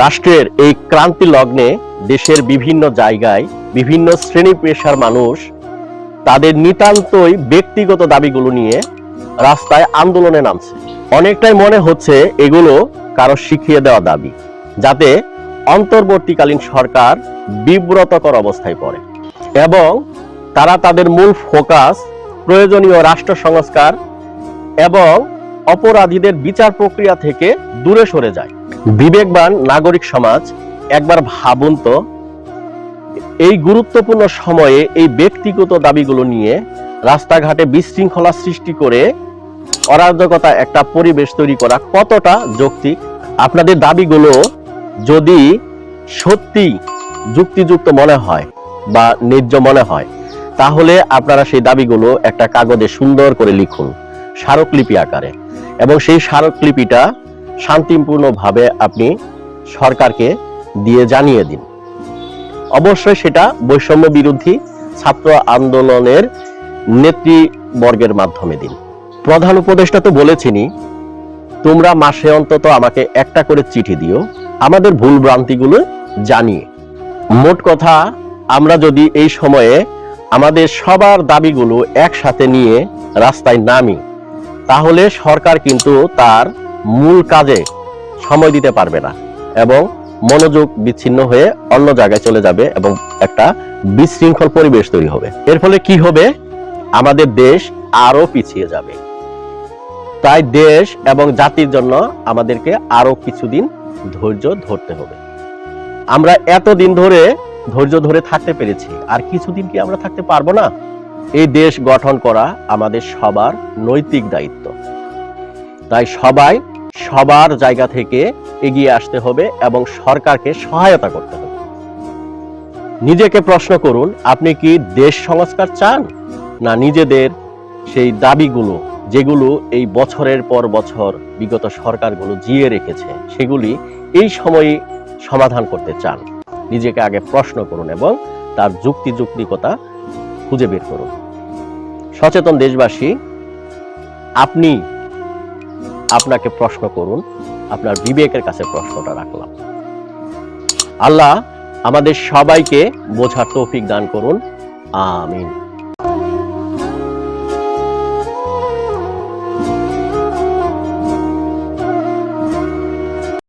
রাষ্ট্রের এই ক্রান্তি লগ্নে দেশের বিভিন্ন জায়গায় বিভিন্ন শ্রেণি পেশার মানুষ তাদের নিতান্তই ব্যক্তিগত দাবিগুলো নিয়ে রাস্তায় আন্দোলনে নামছে। অনেকটাই মনে হচ্ছে এগুলো কারও শিখিয়ে দেওয়া দাবি, যাতে অন্তর্বর্তীকালীন সরকার বিব্রতকর অবস্থায় পড়ে এবং তারা তাদের মূল ফোকাস প্রয়োজনীয় রাষ্ট্র সংস্কার এবং অপরাধীদের বিচার প্রক্রিয়া থেকে দূরে সরে যায়। বিবেকবান নাগরিক সমাজ একবার ভাবুন তো, এই গুরুত্বপূর্ণ সময়ে এই ব্যক্তিগত দাবিগুলো নিয়ে রাস্তাঘাটে বিশৃঙ্খলা সৃষ্টি করে অরাজকতা একটা পরিবেশ তৈরি করা কতটা যৌক্তিক? আপনাদের দাবিগুলো যদি সত্যি যুক্তিযুক্ত মনে হয় বা ন্যায্য মনে হয়, তাহলে আপনারা সেই দাবিগুলো একটা কাগজে সুন্দর করে লিখুন, স্মারকলিপি আকারে। এবং সেই স্মারকলিপিটা শান্তিপূর্ণভাবে আপনি সরকারকে দিয়ে জানিয়ে দিন। অবশ্যই সেটা বৈষম্য বিরোধী ছাত্র আন্দোলনের নেতৃবর্গের মাধ্যমে দিন। প্রধান উপদেষ্টা তো বলেছিনি তোমরা মাসে অন্তত আমাকে একটা করে চিঠি দিও, আমাদের ভুল ভ্রান্তিগুলো জানিয়ে। মোট কথা, আমরা যদি এই সময়ে আমাদের সবার দাবিগুলো একসাথে নিয়ে রাস্তায় নামি তাহলে সরকার কিন্তু তার মূল কাজে সময় দিতে পারবে না এবং মনোযোগ বিচ্ছিন্ন হয়ে অন্য জায়গায় চলে যাবে এবং একটা বিশৃঙ্খল পরিবেশ তৈরি হবে। এর ফলে কি হবে? আমাদের দেশ আরও পিছিয়ে যাবে। তাই দেশ এবং জাতির জন্য আমাদেরকে আরও কিছুদিন ধৈর্য ধরতে হবে। আমরা এতদিন ধরে ধৈর্য ধরে থাকতে পেরেছি। আর কিছুদিন কি আমরা থাকতে পারব না? এই দেশ গঠন করা আমাদের সবার নৈতিক দায়িত্ব। তাই সবাই সবার জায়গা থেকে এগিয়ে আসতে হবে এবং সরকারকে সহায়তা করতে হবে। নিজেকে প্রশ্ন করুন, আপনি কি দেশ সংস্কার চান না নিজেদের সেই দাবিগুলো, যেগুলো এই বছরের পর বছর বিগত সরকারগুলো জিয়ে রেখেছে, সেগুলি এই সময়ে সমাধান করতে চান? নিজেকে আগে প্রশ্ন করুন এবং তার যুক্তি যুক্তিকতা খুঁজে বের করুন সচেতন দেশবাসী, আপনি আপনাকে প্রশ্ন করুন, আপনার বিবেকের কাছে প্রশ্নটা রাখলাম। আল্লাহ আমাদের সবাইকে বোঝার তৌফিক দান করুন। আমিন।